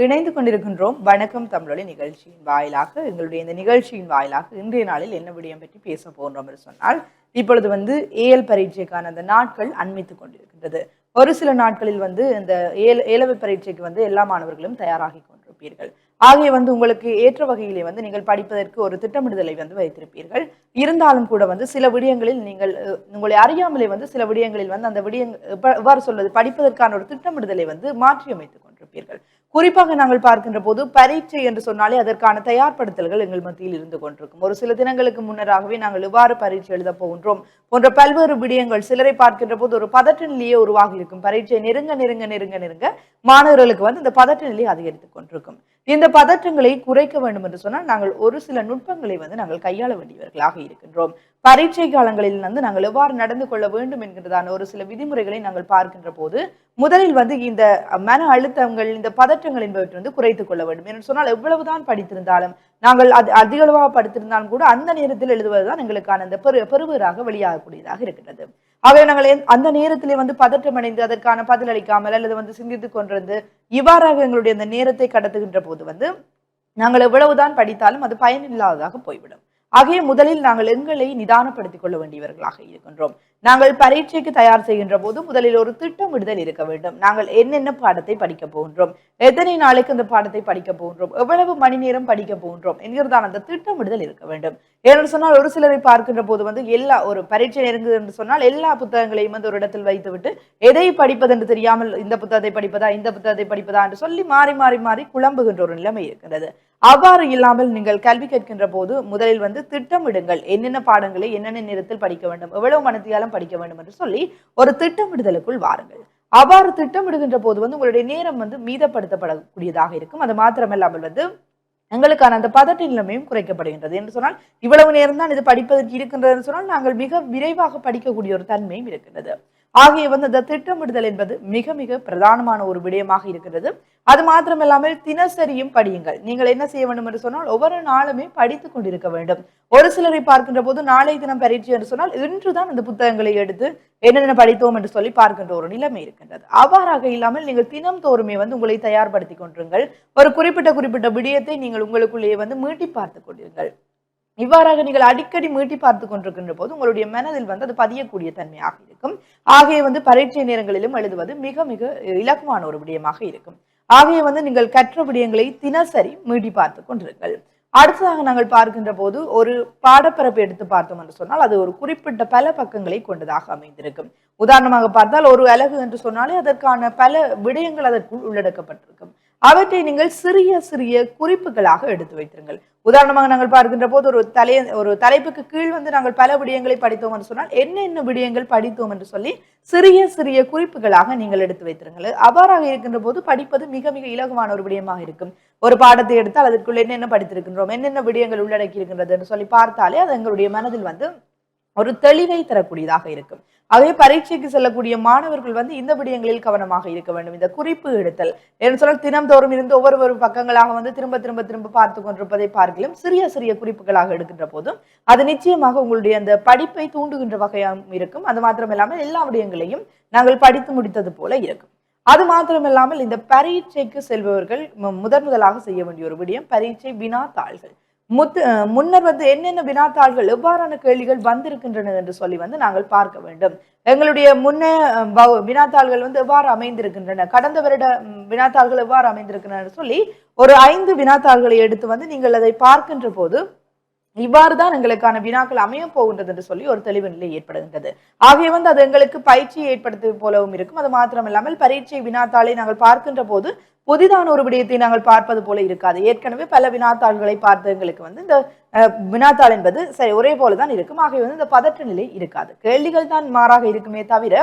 இணைந்து கொண்டிருக்கின்றோம். வணக்கம் தமிழொலி நிகழ்ச்சியின் வாயிலாக எங்களுடைய இந்த நிகழ்ச்சியின் வாயிலாக இன்றைய நாளில் என்ன விடயம் பற்றி பேச போன்றோம் என்று சொன்னால் இப்பொழுது வந்து ஏஎல் பரீட்சைக்கான அந்த நாட்கள் அண்மித்துக் கொண்டிருக்கின்றது. ஒரு சில நாட்களில் வந்து இந்த ஏல ஏலவை பரீட்சைக்கு வந்து எல்லா மாணவர்களும் தயாராகி கொண்டிருப்பீர்கள். ஆகிய வந்து உங்களுக்கு ஏற்ற வகையிலே வந்து நீங்கள் படிப்பதற்கு ஒரு திட்டமிடுதலை வந்து வைத்திருப்பீர்கள். இருந்தாலும் கூட வந்து சில விடயங்களில் நீங்கள் உங்களை அறியாமலே வந்து சில விடயங்களில் வந்து அந்த விடயங் எப்ப- எவ்வாறு சொல்வது படிப்பதற்கான ஒரு திட்டமிடுதலை வந்து மாற்றி அமைத்துக் கொண்டிருப்பீர்கள். குறிப்பாக நாங்கள் பார்க்கின்ற போது பரீட்சை என்று சொன்னாலே அதற்கான தயார்படுத்தல்கள் எங்கள் மத்தியில் இருந்து கொண்டிருக்கும். ஒரு சில தினங்களுக்கு முன்னராகவே நாங்கள் இவ்வாறு பரீட்சை எழுத போகின்றோம். போன்ற பல்வேறு விடயங்கள் சிலரை பார்க்கின்ற போது ஒரு பதட்ட நிலையே உருவாகி இருக்கும். பரீட்சை நெருங்க நெருங்க நெருங்க நெருங்க மாணவர்களுக்கு வந்து இந்த பதட்ட நிலை அதிகரித்துக் கொண்டிருக்கும். இந்த பதற்றங்களை குறைக்க வேண்டும் என்று சொன்னால் நாங்கள் ஒரு சில நுட்பங்களை வந்து நாங்கள் கையாள வேண்டியவர்களாக இருக்கின்றோம். பரீட்சை காலங்களில் வந்து நாங்கள் எவ்வாறு நடந்து கொள்ள வேண்டும் என்கிறதான ஒரு சில விதிமுறைகளை நாங்கள் பார்க்கின்ற போது முதலில் வந்து இந்த மன அழுத்தங்கள் இந்த பதற்றங்கள் என்பவற்றை வந்து குறைத்துக் கொள்ள வேண்டும். என்று சொன்னால் எவ்வளவுதான் படித்திருந்தாலும் நாங்கள் அது அதிகளவாக படுத்திருந்தாலும் கூட அந்த நேரத்தில் எழுதுவதுதான் எங்களுக்கான அந்த பெரு பெருவராக வெளியாகக்கூடியதாக இருக்கின்றது. ஆகவே நாங்கள் அந்த நேரத்திலே வந்து பதற்றமடைந்து அதற்கான பதில் அளிக்காமல் அல்லது வந்து சிந்தித்து கொண்டிருந்து இவ்வாறாக எங்களுடைய அந்த நேரத்தை கடத்துகின்ற போது வந்து நாங்கள் எவ்வளவுதான் படித்தாலும் அது பயனில்லாததாக போய்விடும். ஆகவே முதலில் நாங்கள் எங்களை நிதானப்படுத்திக் கொள்ள வேண்டியவர்களாக இருக்கின்றோம். நாங்கள் பரீட்சைக்கு தயார் செய்கின்ற போது முதலில் ஒரு திட்டமிடுதல் இருக்க வேண்டும். நாங்கள் என்னென்ன பாடத்தை படிக்க போகின்றோம்? எத்தனை நாளைக்கு அந்த பாடத்தை படிக்க போகின்றோம்? எவ்வளவு மணி நேரம் படிக்க போகின்றோம்? என்கிறதான அந்த திட்டமிடுதல் இருக்க வேண்டும். ஏன்னு சொன்னால் ஒரு சிலரை பார்க்கின்ற போது வந்து எல்லா ஒரு பரீட்சை நெருங்குது என்று சொன்னால் எல்லா புத்தகங்களையும் வந்து ஒரு இடத்தில் வைத்துவிட்டு எதை படிப்பது என்று தெரியாமல் இந்த புத்தகத்தை படிப்பதா? இந்த புத்தகத்தை படிப்பதா? என்று சொல்லி மாறி மாறி மாறி குழம்புகின்ற ஒரு நிலைமை இருக்கிறது அவ்வாறு இல்லாமல் நீங்கள் கல்வி கேட்கின்ற போது முதலில் வந்து திட்டமிடுங்கள் என்னென்ன பாடங்களை என்னென்ன நேரத்தில் படிக்க வேண்டும்? எவ்வளவு மனத்தியாலும் படிக்க வேண்டும் என்று சொல்லி ஒரு திட்டமிடுதலுக்குள் வாருங்கள். அவ்வாறு திட்டமிடுகின்ற போது வந்து உங்களுடைய நேரம் வந்து மீதப்படுத்தப்படக்கூடியதாக இருக்கும். அது மாத்திரமில்லாமல் வந்து எங்களுக்கான அந்த பதட்ட நிலைமையும் குறைக்கப்படுகின்றது என்று சொன்னால் இவ்வளவு நேரம் தான் இது படிப்பதற்கு இருக்கின்றது சொன்னால் நாங்கள் மிக விரைவாக படிக்கக்கூடிய ஒரு தன்மையும் இருக்கின்றது. ஆகிய வந்து இந்த திட்டமிடுதல் என்பது மிக மிக பிரதானமான ஒரு விடயமாக இருக்கிறது. அது மாத்திரமில்லாமல் தினசரியும் படியுங்கள். நீங்கள் என்ன செய்ய வேண்டும் என்று சொன்னால் ஒவ்வொரு நாளுமே படித்துக் கொண்டிருக்க வேண்டும். ஒரு சிலரை பார்க்கின்ற போது நாளை தினம் பரீட்சை என்று சொன்னால் இன்றுதான் அந்த புத்தகங்களை எடுத்து என்னென்ன படித்தோம் என்று சொல்லி பார்க்கின்ற ஒரு நிலைமை இருக்கின்றது. அவ்வாறாக இல்லாமல் நீங்கள் தினம் தோறுமே வந்து உங்களை தயார்படுத்திக் கொண்டிருங்கள். ஒரு குறிப்பிட்ட குறிப்பிட்ட விடயத்தை நீங்கள் உங்களுக்குள்ளேயே வந்து மீட்டி பார்த்துக் கொண்டிருங்கள். இவ்வாறாக நீங்கள் அடிக்கடி மீட்டி பார்த்து கொண்டிருக்கின்ற போது உங்களுடைய மனதில் வந்து அது பதியக்கூடிய தன்மையாக இருக்கும். ஆகிய வந்து பரீட்சை நேரங்களிலும் எழுதுவது மிக மிக இலக்குவான ஒரு விடயமாக இருக்கும். ஆகிய வந்து நீங்கள் கற்ற விடயங்களை தினசரி மீட்டி பார்த்து கொண்டிருங்கள். அடுத்ததாக நாங்கள் பார்க்கின்ற போது ஒரு பாடப்பரப்பு எடுத்து பார்த்தோம் என்று சொன்னால் அது ஒரு குறிப்பிட்ட பல பக்கங்களை கொண்டதாக அமைந்திருக்கும். உதாரணமாக பார்த்தால் ஒரு அலகு என்று சொன்னாலே அதற்கான பல விடயங்கள் அதற்குள் உள்ளடக்கப்பட்டிருக்கும். அவற்றை நீங்கள் சிறிய சிறிய குறிப்புகளாக எடுத்து வைத்திருங்கள். உதாரணமாக நாங்கள் பார்க்கின்ற போது ஒரு தலை ஒரு தலைப்புக்கு கீழ் வந்து நாங்கள் பல விடயங்களை படித்தோம் என்று சொன்னால் என்னென்ன விடயங்கள் படித்தோம் என்று சொல்லி சிறிய சிறிய குறிப்புகளாக நீங்கள் எடுத்து வைத்திருங்கள். அவ்வாறாக இருக்கின்ற போது படிப்பது மிக மிக இலகுவான ஒரு விடயமாக இருக்கும். ஒரு பாடத்தை எடுத்தால் அதற்குள் என்னென்ன படித்திருக்கின்றோம் என்னென்ன விடயங்கள் உள்ளடக்கி இருக்கின்றது என்று சொல்லி பார்த்தாலே அது எங்களுடைய மனதில் வந்து ஒரு தெளிவை தரக்கூடியதாக இருக்கும். ஆகவே பரீட்சைக்கு செல்லக்கூடிய மாணவர்கள் வந்து இந்த விடயங்களில் கவனமாக இருக்க வேண்டும். இந்த குறிப்பு எடுத்தல். என்று சொன்னால் தினம்தோறும் இருந்து ஒவ்வொரு ஒரு பக்கங்களாக வந்து திரும்ப திரும்ப திரும்ப பார்த்து கொண்டிருப்பதை பார்க்கலாம் சிறிய சிறிய குறிப்புகளாக எடுக்கின்ற போதும் அது நிச்சயமாக உங்களுடைய அந்த படிப்பை தூண்டுகின்ற வகையாகவும் இருக்கும். அது மாத்திரமில்லாமல் எல்லா விடயங்களையும் நாங்கள் படித்து முடித்தது போல இருக்கும். அது மாத்திரமில்லாமல் இந்த பரீட்சைக்கு செல்பவர்கள் முதன் முதலாக செய்ய வேண்டிய ஒரு விடயம் பரீட்சை வினாத்தாள்கள் முத்து முன்னர் வந்து என்னென்ன வினாத்தாள்கள் எவ்வாறான கேள்விகள் வந்திருக்கின்றன என்று சொல்லி வந்து நாங்கள் பார்க்க வேண்டும். எங்களுடைய முன்னே வினாத்தாள்கள் வந்து எவ்வாறு அமைந்திருக்கின்றன கடந்த வருட வினாத்தாள்கள் எவ்வாறு அமைந்திருக்கின்றன சொல்லி ஒரு ஐந்து வினாத்தாள்களை எடுத்து வந்து நீங்கள் அதை பார்க்கின்ற போது இவ்வாறு தான் எங்களுக்கான வினாக்கள் அமைய போகின்றது என்று சொல்லி ஒரு தெளிவு நிலை ஏற்படுகின்றது. ஆகவே வந்து அது எங்களுக்கு பயிற்சியை ஏற்படுத்துவது போலவும் இருக்கும். அது மாத்திரமில்லாமல் பரீட்சை வினாத்தாளை நாங்கள் பார்க்கின்ற போது புதிதான ஒரு விடயத்தை நாங்கள் பார்ப்பது போல இருக்காது. ஏற்கனவே பல வினாத்தாள்களை பார்த்த எங்களுக்கு வந்து இந்த வினாத்தாள் என்பது சரி ஒரே போல தான் இருக்கும். ஆகவே வந்து இந்த பதற்ற நிலை இருக்காது. கேள்விகள் தான் மாறாக இருக்குமே தவிர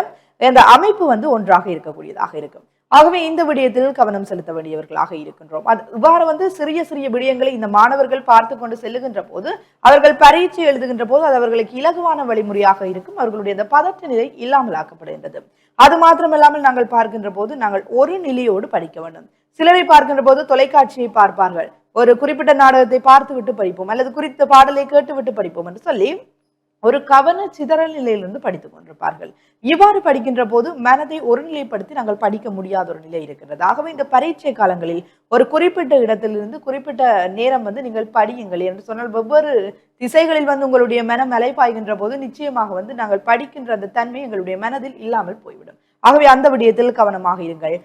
இந்த அமைப்பு வந்து ஒன்றாக இருக்கக்கூடியதாக இருக்கும். ஆகவே இந்த விடயத்தில் கவனம் செலுத்த வேண்டியவர்களாக இருக்கின்றோம். அது இவ்வாறு வந்து சிறிய சிறிய விடயங்களை இந்த மாணவர்கள் பார்த்து கொண்டு செல்லுகின்ற போது அவர்கள் பரீட்சை எழுதுகின்ற போது அது அவர்களுக்கு இலகுவான வழிமுறையாக இருக்கும். அவர்களுடைய அந்த பதற்ற நிலை இல்லாமல் ஆக்கப்படுகின்றது அது மாத்திரமில்லாமல் நாங்கள் பார்க்கின்ற போது நாங்கள் ஒரு நிலையோடு படிக்க வேண்டும். சிலரை பார்க்கின்ற போது தொலைக்காட்சியை பார்ப்பார்கள். ஒரு குறிப்பிட்ட நாடகத்தை பார்த்து விட்டு படிப்போம். அல்லது குறித்த பாடலை கேட்டு விட்டு படிப்போம் என்று சொல்லி ஒரு கவன சிதறல் நிலையிலிருந்து படித்துக் கொண்டிருப்பார்கள். இவ்வாறு படிக்கின்ற போது மனதை ஒருநிலைப்படுத்தி நாங்கள் படிக்க முடியாத ஒரு நிலை இருக்கிறது. ஆகவே இந்த பரீட்சை காலங்களில் ஒரு குறிப்பிட்ட இடத்திலிருந்து குறிப்பிட்ட நேரம் வந்து நீங்கள் படியுங்கள் என்று சொன்னால் வெவ்வேறு திசைகளில் வந்து உங்களுடைய மனம் அலைப்பாய்கின்ற போது நிச்சயமாக வந்து நாங்கள் படிக்கின்ற அந்த தன்மை எங்களுடைய மனதில் இல்லாமல் போய்விடும். ஆகவே அந்த விடயத்தில் கவனமாக இருங்கள்.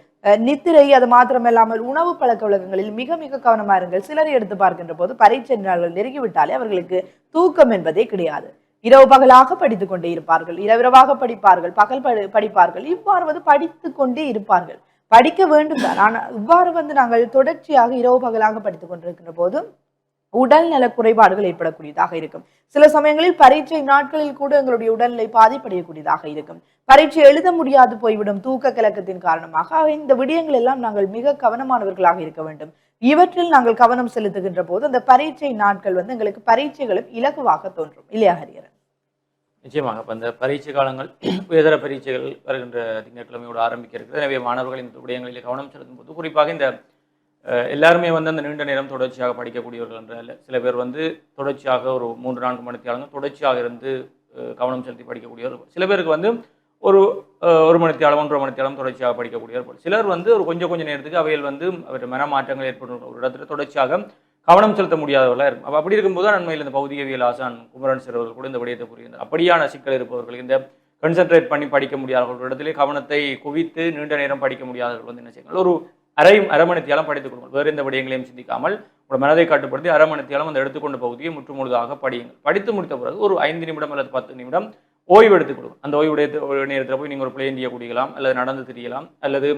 நித்திரை அது மாத்திரமல்லாமல் உணவு பழக்க வழக்கங்களில் மிக மிக கவனமா இருங்கள். சிலரை எடுத்து பார்க்கின்ற போது பரீட்சை நாள்கள் நெருங்கிவிட்டாலே அவர்களுக்கு தூக்கம் என்பதே கிடையாது. இரவு பகலாக படித்துக் கொண்டே இருப்பார்கள். இரவிரவாக படிப்பார்கள். பகல் படி படிப்பார்கள். இவ்வாறு வந்து படித்துக் கொண்டே இருப்பார்கள். படிக்க வேண்டும் தான் ஆனால் இவ்வாறு வந்து நாங்கள் தொடர்ச்சியாக இரவு பகலாக படித்துக் கொண்டிருக்கின்ற போது உடல் நல குறைபாடுகள் ஏற்படக்கூடியதாக இருக்கும். சில சமயங்களில் பரீட்சை நாட்களில் கூட எங்களுடைய உடல்நிலை பாதிப்படையக்கூடியதாக இருக்கும். பரீட்சை எழுத முடியாது போய்விடும் தூக்க கலக்கத்தின் காரணமாக. இந்த விடயங்கள் எல்லாம் நாங்கள் மிக கவனமானவர்களாக இருக்க வேண்டும். இவற்றில் நாங்கள் கவனம் செலுத்துகின்ற போது அந்த பரீட்சை நாட்கள் வந்து எங்களுக்கு பரீட்சைகளும் இலகுவாக தோன்றும். இல்லையா ஹரியரன் நிச்சயமாக. இப்போ இந்த பரீட்சை காலங்கள் உயர்தர பரீட்சைகள் வருகின்ற திங்கட்கிழமையோடு ஆரம்பிக்க இருக்குது எனவே மாணவர்கள் இந்த விடயங்களில் கவனம் செலுத்தும் போது குறிப்பாக இந்த எல்லாருமே வந்து அந்த நீண்ட நேரம் தொடர்ச்சியாக படிக்கக்கூடியவர்கள் என்ற அல்ல. சில பேர் வந்து தொடர்ச்சியாக ஒரு மூன்று நான்கு மணித்தியாலங்கள் தொடர்ச்சியாக இருந்து கவனம் செலுத்தி படிக்கக்கூடியவர்கள் சில பேருக்கு வந்து ஒரு ஒரு மணித்தியாலம் ஒன்றரை மணித்தியாலம் தொடர்ச்சியாக படிக்கக்கூடியவர்கள் சிலர் வந்து ஒரு கொஞ்சம் கொஞ்சம் நேரத்துக்கு அவையில் வந்து அவருடைய மனமாற்றங்கள் ஏற்படும் ஒரு இடத்துல தொடர்ச்சியாக கவனம் செலுத்த முடியாதவர்களாக இருக்கும் அப்போ அப்படி இருக்கும்போது தான் நன்மையில் இந்த பௌதிகவியல் ஆசான் குமரன் சிறுவர்கள் கூட இந்த விடயத்தை புரியுது அப்படியான சிக்கல் இருப்பவர்கள் இந்த கன்சென்ட்ரேட் பண்ணி படிக்க முடியாதவர்கள் இடத்திலே கவனத்தை குவித்து நீண்ட நேரம் படிக்க முடியாதவர்கள் வந்து என்ன செய்யணும் ஒரு அரை அரமணித்தியாலம் படித்துக் கொடுங்கள் வேறு எந்த விடயங்களையும் சிந்திக்காமல் உங்களோட மனதை கட்டுப்படுத்தி அரமணத்தியாலும் அந்த எடுத்துக்கொண்ட பகுதியை முற்றுமுழுதாக படியுங்கள். படித்து முடித்த பிறகு ஒரு ஐந்து நிமிடம் அல்லது பத்து நிமிடம் ஓய்வு எடுத்துக் கொடுங்க அந்த ஓய்வுடைய நேரத்தில் போய் நீங்கள் ஒரு பிளேன் குடிக்கலாம் அல்லது நடந்து திரியலாம் அல்லது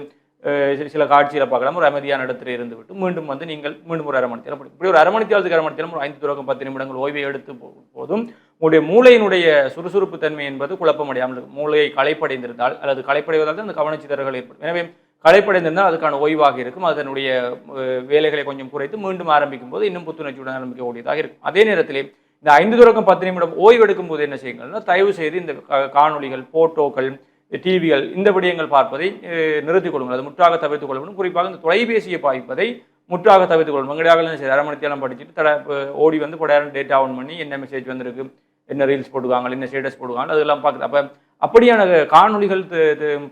சில- காட்சியில் பார்க்கலாம்? ஒரு அமைதியான இடத்துல இருந்து விட்டு மீண்டும் வந்து நீங்கள் மீண்டும் ஒரு அரை மணி நேரம் இப்படி ஒரு அரை மணி நேரத்துக்கு அரை மணி நேரம் ஒரு ஐந்து தொடக்கம் பத்து நிமிடங்கள் ஓய்வை எடுத்து போதும். உங்களுடைய மூளையினுடைய சுறுசுறுப்பு தன்மை என்பது குழப்பமடையாமல் இருக்கும். மூளையை களைப்படைந்திருந்தால் அல்லது களைப்படைவதால் தான் அந்த கவனச்சிதறல்கள் ஏற்படும். எனவே களைப்படைந்திருந்தால் அதுக்கான ஓய்வாக இருக்கும். அதனுடைய வேலைகளை கொஞ்சம் குறைத்து மீண்டும் ஆரம்பிக்கும் போது இன்னும் புத்துணர்ச்சியுடன் ஆரம்பிக்கக்கூடியதாக இருக்கும். அதே நேரத்தில் இந்த ஐந்து தொடக்கம் பத்து நிமிடம் ஓய்வு எடுக்கும் போது என்ன செய்யுங்கள்னா தயவு செய்து இந்த காணொலிகள் காணொளிகள் போட்டோக்கள் டிவிகள் இந்த விடயங்கள் பார்ப்பதை நிறுத்திக் கொள்ளுங்கள். அது முற்றாக தவிர்த்துக் கொள்ளணும் குறிப்பாக இந்த தொலைபேசியை பாய்ப்பதை முற்றாக தவிர்த்துக் கொள்ளும் எங்கடையாக சரி அரை படிச்சுட்டு தட ஓடி வந்து கொடையாரம் டேட்டா ஆன் பண்ணி என்ன மெசேஜ் வந்திருக்கு என்ன ரீல்ஸ் போடுவாங்க என்ன ஸ்டேட்டஸ் போடுவாங்க அதெல்லாம் பார்க்குது. அப்போ அப்படியான காணொளிகள்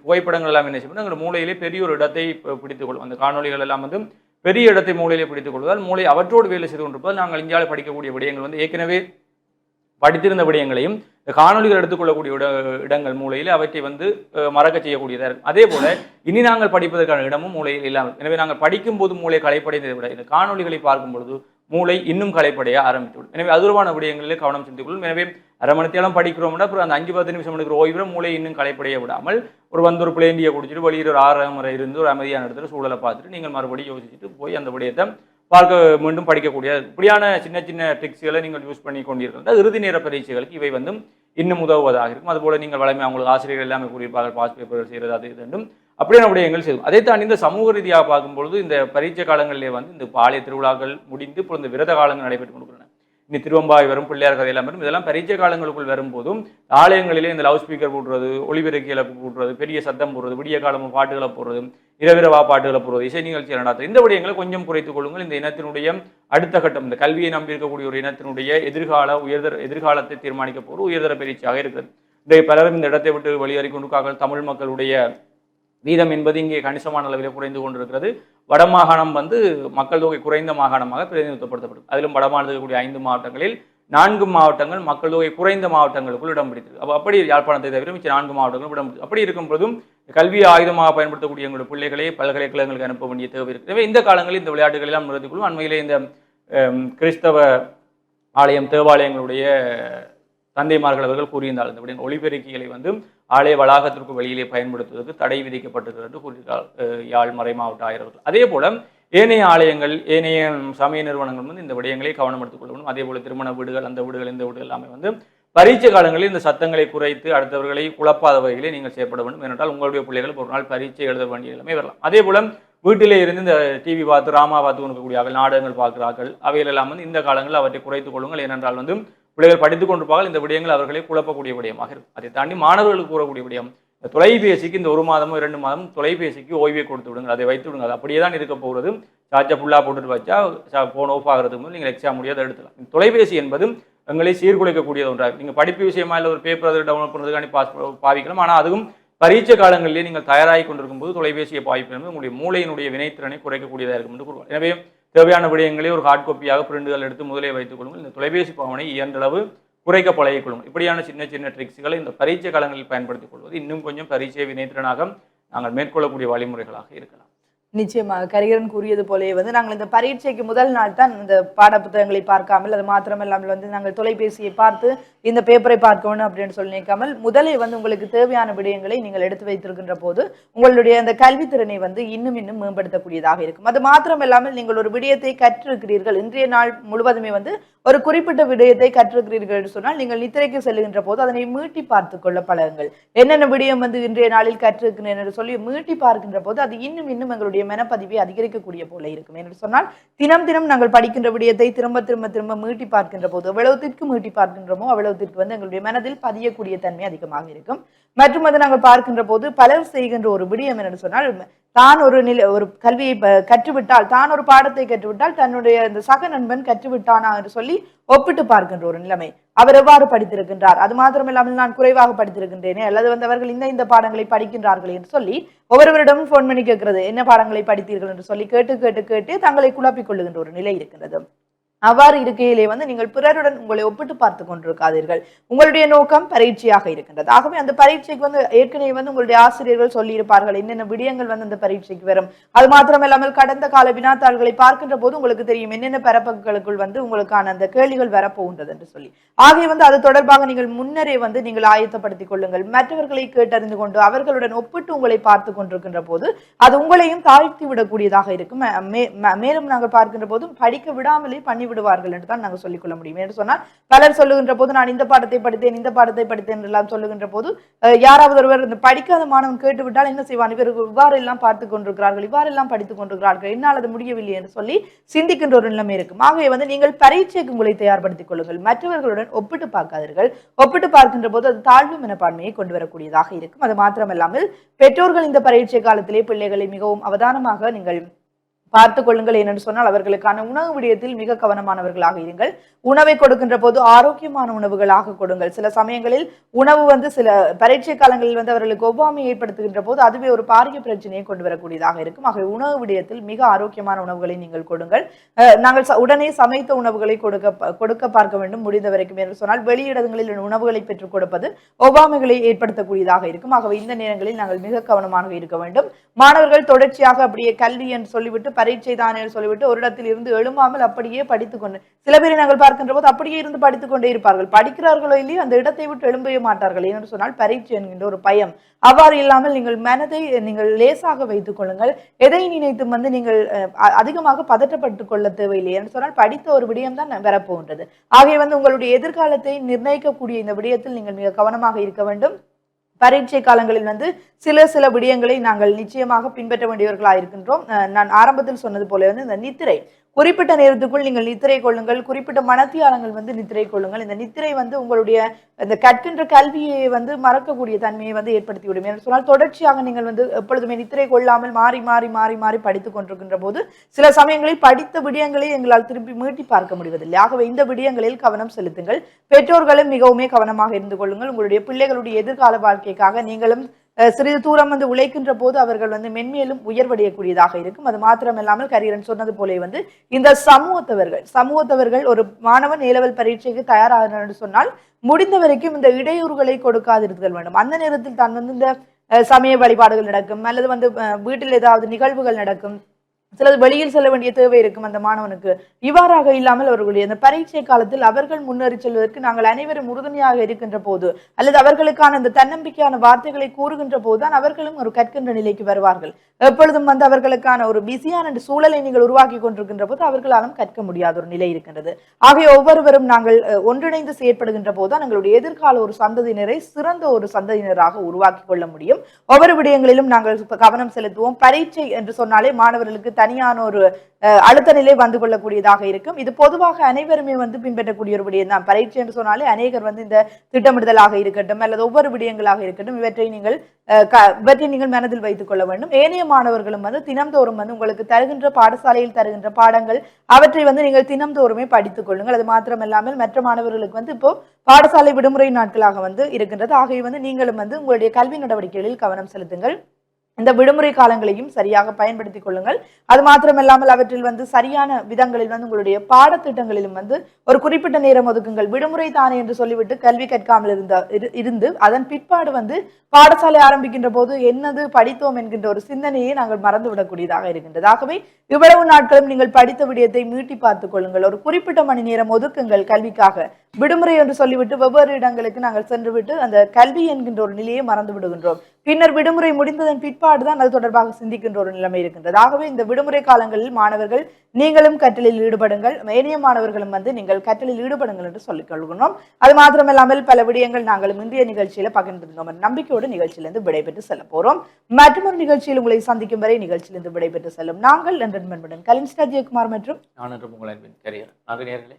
புகைப்படங்கள் எல்லாம் என்ன செய்யணும்? எங்கள் மூளையிலே பெரிய ஒரு இடத்தை பிடித்துக் கொள்ளும். அந்த காணொளிகள் எல்லாம் வந்து பெரிய இடத்தை மூளையிலே பிடித்துக் கொள்வதால் மூளை அவற்றோடு வேலை செய்து கொண்டிருப்பதால் நாங்கள் இந்தியாவில் படிக்கக்கூடிய விடயங்கள் வந்து ஏற்கனவே படித்திருந்த விடயங்களையும் இந்த காணொலிகள் எடுத்துக்கொள்ளக்கூடிய இட இடங்கள் மூலையில் அவற்றை வந்து மறக்க செய்யக்கூடியதாக இருக்கும். அதே போல இனி நாங்கள் படிப்பதற்கான இடமும் மூளையில் இல்லாமல் எனவே நாங்கள் படிக்கும் போது மூளை களைப்படைந்ததை விட இந்த காணொலிகளை பார்க்கும் பொழுது மூளை இன்னும் களைப்படைய ஆரம்பித்துவிடும். எனவே அதுவான விடயங்களில் கவனம் செலுத்திக் கொள்ளும். எனவே அரை மணி படிக்கிறோம்னா அப்புறம் அந்த அஞ்சு பத்து நிமிஷம் எடுக்கிற ஓய்வு மூளை இன்னும் களைப்படைய விடாமல் ஒரு வந்து ஒரு பிளேண்டியை குடிச்சிட்டு வெளியில் ஒரு ஆறு முறை இருந்து ஒரு அமைதியான இடத்துல சூழலை பார்த்துட்டு நீங்கள் மறுபடியும் யோசிச்சுட்டு போய் அந்த விடயத்தை பார்க்க மீண்டும் படிக்கக்கூடிய இப்படியான சின்ன சின்ன ட்ரிக்ஸ்களை நீங்கள் யூஸ் பண்ணி கொண்டிருக்கின்ற இறுதி நேர பரீட்சைகளுக்கு இவை வந்து இன்னும் உதவுவதாக இருக்கும். அதுபோல் நீங்கள் வளமை அவங்களுக்கு ஆசிரியர்கள் எல்லாமே கூறியிருப்பார்கள் பாஸ் பேப்பர் செய்கிறது அது இது அப்படியே அப்படியான விடயங்கள் செய்யும் அதை தாண்டி இந்த சமூக ரீதியாக பார்க்கும்பொழுது இந்த பரீட்சை காலங்களிலே வந்து இந்த பாலிய திருவிழாக்கள் முடிந்து இப்போ இந்த விரத காலங்கள் நடைபெற்று கொண்டிருக்கின்றன. இனி திருவம்பாய் வரும் பிள்ளையார் கதையெல்லாம் வரும். இதெல்லாம் பரிச்சய காலங்களுக்குள் வரும்போதும் ஆலயங்களிலே இந்த லவுட் ஸ்பீக்கர் போடுறது ஒளிபெருக்கியில் போடுறது பெரிய சத்தம் போடுறது விடிய காலமும் பாட்டுகளை போடுறது இரவிரவா பாட்டுகளை போடுறது இசை நிகழ்ச்சி நடாத்துறது. இந்த விடயங்களை கொஞ்சம் குறைத்துக் கொள்ளுங்கள். இந்த இனத்தினுடைய அடுத்த கட்டம் இந்த கல்வியை நம்பி இருக்கக்கூடிய ஒரு இனத்தினுடைய எதிர்கால உயர்தர எதிர்காலத்தை தீர்மானிக்க போகிற உயர்தர பயிற்சியாக இருக்கிறது. இன்றைய பலரும் இந்த இடத்தை விட்டு வெளியேறி கொண்டிருக்கார்கள் தமிழ் மக்களுடைய வீதம் என்பது இங்கே கணிசமான அளவில் குறைந்து கொண்டிருக்கிறது. வடமாகாணம் வந்து மக்கள் தொகை குறைந்த மாகாணமாக பிரதிநிதித்துவப்படுத்தப்படும். அதிலும் வடமாநிலத்தில் இருக்கக்கூடிய ஐந்து மாவட்டங்களில் நான்கு மாவட்டங்கள் மக்கள் தொகை குறைந்த மாவட்டங்களுக்குள் இடம் பிடித்தது. அப்போ அப்படி யாழ்ப்பாணத்தை தவிர மிச்ச நான்கு மாவட்டங்களும் இடம் அப்படி இருக்கும் பொழுதும் கல்வி ஆயுதமாக பயன்படுத்தக்கூடிய எங்களுடைய பிள்ளைகளை பல்கலைக்கழகங்களுக்கு அனுப்ப வேண்டிய தேவை இருக்கிறது இந்த காலங்களில் இந்த விளையாட்டுகள் எல்லாம் நிறுத்திக்கொள்ளும். அண்மையிலே இந்த கிறிஸ்தவ ஆலயம் தேவாலயங்களுடைய தந்தைமார்கள் அவர்கள் கூறியிருந்தால் இந்த ஒளிபெருக்கிகளை வந்து ஆலய வளாகத்திற்கு வெளியிலே பயன்படுத்துவதற்கு தடை விதிக்கப்பட்டிருக்கிறது என்று கூறியிருக்கார் யாழ் மறை மாவட்ட ஆயர்கள் அதே போல ஏனைய ஆலயங்கள் ஏனைய சமய நிறுவனங்கள் வந்து இந்த விடயங்களை கவனம் எடுத்துக் கொள்ளணும் அதே போல திருமண வீடுகள் அந்த வீடுகள் இந்த வீடுகள் எல்லாமே வந்து பரீட்சை காலங்களில் இந்த சத்தங்களை குறைத்து அடுத்தவர்களை குழப்பாத வகையிலே நீங்கள் செயற்பட வேண்டும். ஏனென்றால் உங்களுடைய பிள்ளைகள் ஒரு நாள் பரீட்சை எழுத வேண்டிய எல்லாமே வரலாம். அதே போல வீட்டிலே இருந்து இந்த டிவி பார்த்து ராமா பார்த்து கொண்டிருக்கக்கூடிய நாடகங்கள் பார்க்கிறார்கள். அவைகள் எல்லாம் வந்து இந்த காலங்களில் அவற்றை குறைத்துக் கொள்ளுங்கள். ஏனென்றால் வந்து பிள்ளைகள் படித்துக் கொண்டிருப்பார்கள் இந்த விடயங்கள் அவர்களை குழப்பக்கூடிய விடயமாக இருக்கும். அதை தாண்டி மாணவர்களுக்கு கூறக்கூடிய விடயம் இந்த தொலைபேசிக்கு இந்த ஒரு மாதமோ இரண்டு மாதமும் தொலைபேசிக்கு ஓய்வை கொடுத்து விடுங்கள் அதை வைத்து விடுங்கள். அது அப்படியே தான் இருக்க போகிறது. சார்ஜை ஃபுல்லாக போட்டுட்டு வச்சா ஃபோன் ஆஃப் ஆகிறதுக்கு முதல் நீங்கள் எக்ஸாம் முடியாத எடுத்துலாம் தொலைபேசி என்பது எங்களை சீர்குலைக்கக்கூடியது ஒன்றாக நீங்கள் படிப்பு விஷயமா இல்லை ஒரு பேப்பர் அதை டவுன்லோட் பண்ணுறதுக்கான பாஸ் பாவிக்கலாம். ஆனால் அதுவும் பரீட்சை காலங்களிலே நீங்கள் தயாராகி கொண்டிருக்கும் போது தொலைபேசியை பாவிப்பது என்பது உங்களுடைய மூளையினுடைய வினைத்திறனை குறைக்கக்கூடியதாக இருக்கும் என்று கூறுவார். எனவே தேவையான விடயங்களை ஒரு ஹார்ட் காப்பியாக பிரிண்டுகள் எடுத்து முதலே வைத்துக் கொள்ளுங்கள். இந்த தொலைபேசி பாவனை இயன்றளவு குறைக்க பழகிக் கொள்ளுங்கள். இப்படியான சின்ன சின்ன ட்ரிக்ஸ்களை இந்த பரீட்சை காலங்களில் பயன்படுத்திக் கொள்வது இன்னும் கொஞ்சம் பரீட்சை வினைத்திறனாக நாங்கள் மேற்கொள்ளக்கூடிய வழிமுறைகளாக இருக்கலாம். நிச்சயமாக கரிகரன் கூறியது போலவே வந்து நாங்கள் இந்த பரீட்சைக்கு முதல் நாள் தான் இந்த பாட புத்தகங்களை பார்க்காமல் அது மாத்திரமில்லாமல் வந்து நாங்கள் தொலைபேசியை பார்த்து இந்த பேப்பரை பார்க்கணும் அப்படின்னு சொல்லி நினைக்காமல் முதலே வந்து உங்களுக்கு தேவையான விடயங்களை நீங்கள் எடுத்து வைத்திருக்கின்ற போது உங்களுடைய அந்த கல்வித்திறனை வந்து இன்னும் இன்னும் மேம்படுத்தக்கூடியதாக இருக்கும். அது மாத்திரமில்லாமல் நீங்கள் ஒரு விடயத்தை கற்றிருக்கிறீர்கள் இன்றைய நாள் முழுவதுமே வந்து ஒரு குறிப்பிட்ட விடயத்தை கற்றுக்கிறீர்கள் என்று சொன்னால் நீங்கள் நித்திரைக்கு செல்லுகின்ற போது அதனை மீட்டி பார்த்து கொள்ள பழகுங்கள். என்னென்ன விடயம் வந்து இன்றைய நாளில் கற்றிருக்கிறேன் என்று சொல்லி மீட்டி பார்க்கின்ற போது அது இன்னும் இன்னும் எங்களுடைய மனப்பதிவை அதிகரிக்கக்கூடிய போல இருக்கும். என்று சொன்னால் தினம் தினம் நாங்கள் படிக்கின்ற விடயத்தை திரும்ப திரும்ப திரும்ப மீட்டி பார்க்கின்ற போது எவ்வளவுத்திற்கு மீட்டி பார்க்கின்றோமோ அவ்வளவுத்திற்கு வந்து எங்களுடைய மனதில் பதியக்கூடிய தன்மை அதிகமாக இருக்கும். மற்றும் அது நாங்கள் பார்க்கின்ற போது பலர் செய்கின்ற ஒரு விடயம் என்று சொன்னால் தான் ஒரு நிலை ஒரு கல்வியை கற்றுவிட்டால் தான் ஒரு பாடத்தை கற்றுவிட்டால் தன்னுடைய இந்த சக நண்பன் கற்றுவிட்டானா என்று சொல்லி ஒப்பிட்டு பார்க்கின்ற ஒரு நிலைமை. அவர் எவ்வாறு படித்திருக்கின்றார்? அது மாத்திரமில்லாமல் நான் குறைவாக படித்திருக்கின்றேனே? அல்லது வந்து அவர்கள் இந்த இந்த பாடங்களை படிக்கின்றார்கள் என்று சொல்லி ஒவ்வொருவரிடமும் ஃபோன் பண்ணி கேட்கிறது என்ன பாடங்களை படித்தீர்கள்? என்று சொல்லி கேட்டு கேட்டு கேட்டு தங்களை குழப்பிக் கொள்ளுகின்ற ஒரு நிலை இருக்கின்றது. அவ்வாறு இருக்கையிலே வந்து நீங்கள் பிறருடன் உங்களை ஒப்பிட்டு பார்த்து கொண்டிருக்காதீர்கள். உங்களுடைய நோக்கம் பரீட்சையாக இருக்கின்றது. ஆகவே அந்த பரீட்சைக்கு வந்து ஏற்கனவே வந்து உங்களுடைய ஆசிரியர்கள் சொல்லியிருப்பார்கள். என்னென்ன விடயங்கள் வந்து அந்த பரீட்சைக்கு வரும். அது மாத்திரமில்லாமல் கடந்த கால வினாத்தாள்களை பார்க்கின்ற போது உங்களுக்கு தெரியும் என்னென்ன பரப்புகளுக்குள் வந்து உங்களுக்கான அந்த கேள்விகள் வரப்போகின்றது என்று சொல்லி. ஆகவே வந்து அது தொடர்பாக நீங்கள் முன்னரே வந்து நீங்கள் ஆயத்தப்படுத்திக் கொள்ளுங்கள். மற்றவர்களை கேட்டறிந்து கொண்டு அவர்களுடன் ஒப்பிட்டு உங்களை பார்த்து கொண்டிருக்கின்ற போது அது உங்களையும் தாழ்த்தி விடக்கூடியதாக இருக்கும். மே- மேலும் நாங்கள் பார்க்கின்ற போதும் படிக்க விடாமலே பண்ணி விடுவார்கள் என்று தான் நாங்கள் சொல்லிக்கொள்ள முடியும். என்று சொன்னால் பலர் சொல்லுகின்ற போது நான் இந்த பாடத்தை படித்தேன் இந்த பாடத்தை படித்தேன் எல்லாம் சொல்லுகின்ற போது யாராவது ஒருவர் இந்த படிக்காத மாணவன் கேட்டு விட்டால் என்ன செய்வான்? இவர்கள் இவ்வாறு எல்லாம் பார்த்து கொண்டிருக்கிறார்கள் இவ்வாறு எல்லாம் படித்துக் கொண்டிருக்கிறார்கள் என்னால் அது முடியவில்லை என்று சொல்லி சிந்திக்கின்ற ஒரு நிலைமை இருக்கும். ஆகவே வந்து நீங்கள் பரீட்சைக்கு உங்களை தயார்படுத்திக் கொள்ளுங்கள். மற்றவர்களுடன் ஒப்பிட்டு பார்க்காதீர்கள். ஒப்பிட்டு பார்க்கின்ற போது அது தாழ்வு மனப்பான்மையை கொண்டு வரக்கூடியதாக இருக்கும். அது மாத்திரமல்லாமல் பெற்றோர்கள் இந்த பரீட்சை காலத்திலே பிள்ளைகளை மிகவும் அவதானமாக நீங்கள் பார்த்து கொள்ளுங்கள் ஏனென்று சொன்னால் அவர்களுக்கான உணவு விடயத்தில் மிக கவனமானவர்களாக இருங்கள். உணவை கொடுக்கின்ற போது ஆரோக்கியமான உணவுகளாக கொடுங்கள். சில சமயங்களில் உணவு வந்து சில பரீட்சை காலங்களில் வந்து அவர்களுக்கு ஒவ்வாமை ஏற்படுத்துகின்ற போது அதுவே ஒரு பாரிய பிரச்சனையை கொண்டு வரக்கூடியதாக இருக்கும். ஆகவே உணவு விடயத்தில் மிக ஆரோக்கியமான உணவுகளை நீங்கள் கொடுங்கள். நாங்கள் உடனே சமைத்த உணவுகளை கொடுக்க கொடுக்க பார்க்க வேண்டும் முடிந்த வரைக்கும் என்று சொன்னால் வெளியிடங்களில் உணவுகளை பெற்றுக் கொடுப்பது ஒவ்வாமைகளை ஏற்படுத்தக்கூடியதாக இருக்கும். ஆகவே இந்த நேரங்களில் நாங்கள் மிக கவனமாக இருக்க வேண்டும். மாணவர்கள் தொடர்ச்சியாக அப்படியே கல்வி என்று சொல்லிவிட்டு பரீட்சை தான் என்று சொல்லிவிட்டு ஒரு இடத்தில் இருந்து எழும்பாமல் அப்படியே படித்துக் கொண்டு சில பேரை நாங்கள் பார்க்கின்ற போது அப்படியே இருந்து படித்துக் கொண்டே இருப்பார்கள். படிக்கிறார்களோ இல்லையோ அந்த இடத்தை விட்டு எழும்பவே மாட்டார்கள். என்று சொன்னால் பரீட்சை என்கின்ற ஒரு பயம். அவ்வாறு இல்லாமல் நீங்கள் மனதை நீங்கள் லேசாக வைத்துக் கொள்ளுங்கள். எதை நினைத்து வந்து நீங்கள் அஹ், அதிகமாக பதற்றப்பட்டுக் கொள்ள தேவையில்லை. என்று சொன்னால் படித்த ஒரு விடயம் தான் வரப்போகின்றது. ஆகவே வந்து உங்களுடைய எதிர்காலத்தை நிர்ணயிக்கக்கூடிய இந்த விடயத்தில் நீங்கள் மிக கவனமாக இருக்க வேண்டும். பரீட்சை காலங்களில் வந்து சில சில விடயங்களை நாங்கள் நிச்சயமாக பின்பற்ற வேண்டியவர்களாக இருக்கின்றோம் நான் ஆரம்பத்தில் சொன்னது போல வந்து இந்த நித்திரை குறிப்பிட்ட நேரத்துக்குள் நீங்கள் நித்திரை கொள்ளுங்கள். குறிப்பிட்ட மனத்தியாலங்கள் வந்து நித்திரை கொள்ளுங்கள். இந்த நித்திரை வந்து உங்களுடைய இந்த கற்கின்ற கல்வியை வந்து மறக்கக்கூடிய தன்மையை வந்து ஏற்படுத்தி விடும் என்று சொன்னால் தொடர்ச்சியாக நீங்கள் வந்து எப்பொழுதுமே நித்திரை கொள்ளாமல் மாறி மாறி மாறி மாறி படித்துக் கொண்டிருக்கின்ற போது சில சமயங்களில் படித்த விடயங்களை எங்களால் திரும்பி மீட்டி பார்க்க முடிவதில்லை. ஆகவே இந்த விடயங்களில் கவனம் செலுத்துங்கள். பெற்றோர்களும் மிகவுமே கவனமாக இருந்து கொள்ளுங்கள். உங்களுடைய பிள்ளைகளுடைய எதிர்கால வாழ்க்கைக்காக நீங்களும் சிறிது தூரம் வந்து உழைக்கின்ற போது அவர்கள் வந்து மென்மேலும் உயர்வடையக்கூடியதாக இருக்கும். அது மாத்திரமில்லாமல் கரியரன் சொன்னது போலே வந்து இந்த சமூகத்தவர்கள் சமூகத்தவர்கள் ஒரு மாணவன் ஏலவல் பரீட்சைக்கு தயாராகிறார் என்று சொன்னால் முடிந்த வரைக்கும் இந்த இடையூறுகளை கொடுக்காதிருத்தல் வேண்டும். அந்த நேரத்தில் தான் வந்து இந்த சமய வழிபாடுகள் நடக்கும். அல்லது வந்து வீட்டில் ஏதாவது நிகழ்வுகள் நடக்கும். சிலது வெளியில் செல்ல வேண்டிய தேவை இருக்கும் அந்த மாணவனுக்கு. இவ்வாறாக இல்லாமல் அவர்களுடைய அந்த பரீட்சை காலத்தில் அவர்கள் முன்னேறி செல்வதற்கு நாங்கள் அனைவரும் உறுதுணையாக இருக்கின்ற போது அல்லது அவர்களுக்கான அந்த தன்னம்பிக்கையான வார்த்தைகளை கூறுகின்ற போதுதான் அவர்களும் ஒரு கற்கின்ற நிலைக்கு வருவார்கள். எப்பொழுதும் வந்து அவர்களுக்கான ஒரு பிஸியான சூழலை நீங்கள் உருவாக்கி கொண்டிருக்கின்ற போது அவர்களாலும் கற்க முடியாத ஒரு நிலை இருக்கின்றது. ஆகிய ஒவ்வொருவரும் நாங்கள் ஒன்றிணைந்து செயற்படுகின்ற போதுதான் எங்களுடைய எதிர்கால ஒரு சந்ததியினரை சிறந்த ஒரு சந்ததியினராக உருவாக்கி கொள்ள முடியும். ஒவ்வொரு விடயங்களிலும் நாங்கள் கவனம் செலுத்துவோம். பரீட்சை என்று சொன்னாலே மாணவர்களுக்கு தனியான ஒரு அழுத்த நிலை வந்து கொள்ளக்கூடியதாக இருக்கும். இது பொதுவாக அனைவருமே வந்து பின்பற்றக்கூடிய ஒரு விடயம் தான். பரீட்சை என்று சொன்னாலே அநேகர் வந்து இந்த திட்டமிடுதலாக இருக்கட்டும் அல்லது ஒவ்வொரு விடயங்களாக இருக்கட்டும் இவற்றை நீங்கள் இவற்றை நீங்கள் மனதில் வைத்துக் கொள்ள வேண்டும். ஏனைய மாணவர்களும் வந்து தினம்தோறும் வந்து உங்களுக்கு தருகின்ற பாடசாலையில் தருகின்ற பாடங்கள் அவற்றை வந்து நீங்கள் தினம்தோறுமே படித்துக் கொள்ளுங்கள். அது மாத்திரமல்லாமல் மற்ற மாணவர்களுக்கு வந்து இப்போ பாடசாலை விடுமுறை நாட்களாக வந்து இருக்கின்றது. ஆகவே வந்து நீங்களும் வந்து உங்களுடைய கல்வி நடவடிக்கைகளில் கவனம் செலுத்துங்கள். இந்த விடுமுறை காலங்களையும் சரியாக பயன்படுத்திக் கொள்ளுங்கள். அது மாத்திரமல்லாமல் அவற்றில் வந்து சரியான விதங்களில் வந்து உங்களுடைய பாடத்திட்டங்களிலும் வந்து ஒரு குறிப்பிட்ட நேரம் ஒதுக்குங்கள். விடுமுறை தானே என்று சொல்லிவிட்டு கல்வி கற்காமல் இருந்த இரு- இருந்து அதன் பிற்பாடு வந்து பாடசாலை ஆரம்பிக்கின்ற போது என்னது படித்தோம் என்கின்ற ஒரு சிந்தனையை நாங்கள் மறந்து விடக்கூடியதாக இருக்கின்றது. ஆகவே இவ்வளவு நாட்களும் நீங்கள் படித்த விடயத்தை மீட்டி பார்த்துக் கொள்ளுங்கள். ஒரு குறிப்பிட்ட மணி நேரம் ஒதுக்குங்கள் கல்விக்காக. விடுமுறை என்று சொல்லிவிட்டு வெவ்வேறு இடங்களுக்கு நாங்கள் சென்றுவிட்டு அந்த கல்வி என்கின்ற ஒரு நிலையை மறந்து விடுகின்றோம் பின்னர் விடுமுறை முடிந்ததன் பிற்பாடு தான் அது தொடர்பாக சிந்திக்கின்ற ஒரு நிலைமை இருக்கின்றது. ஆகவே இந்த விடுமுறை காலங்களில் மாணவர்கள் நீங்களும் கற்றலில் ஈடுபடுங்கள் ஏனைய மாணவர்களும் வந்து நீங்கள் கற்றலில் ஈடுபடுங்கள் என்று சொல்லிக் கொள்கிறோம் அது மாத்திரமல்லாமல் பல விடயங்கள் நாங்களும் இன்றைய நிகழ்ச்சியில பகிர்ந்திருந்தோம். நம்பிக்கையோடு நிகழ்ச்சியிலிருந்து விடைபெற்று செல்ல போறோம். மற்றொரு நிகழ்ச்சியில் உங்களை சந்திக்கும் வரை நிகழ்ச்சியிலிருந்து விடைபெற்று செல்லும் நாங்கள் என்று நண்பனுடன் கலின் ஜெயக்குமார் மற்றும் நான் உங்கள் அன்பின் கரியர் நன்றி நேர்களே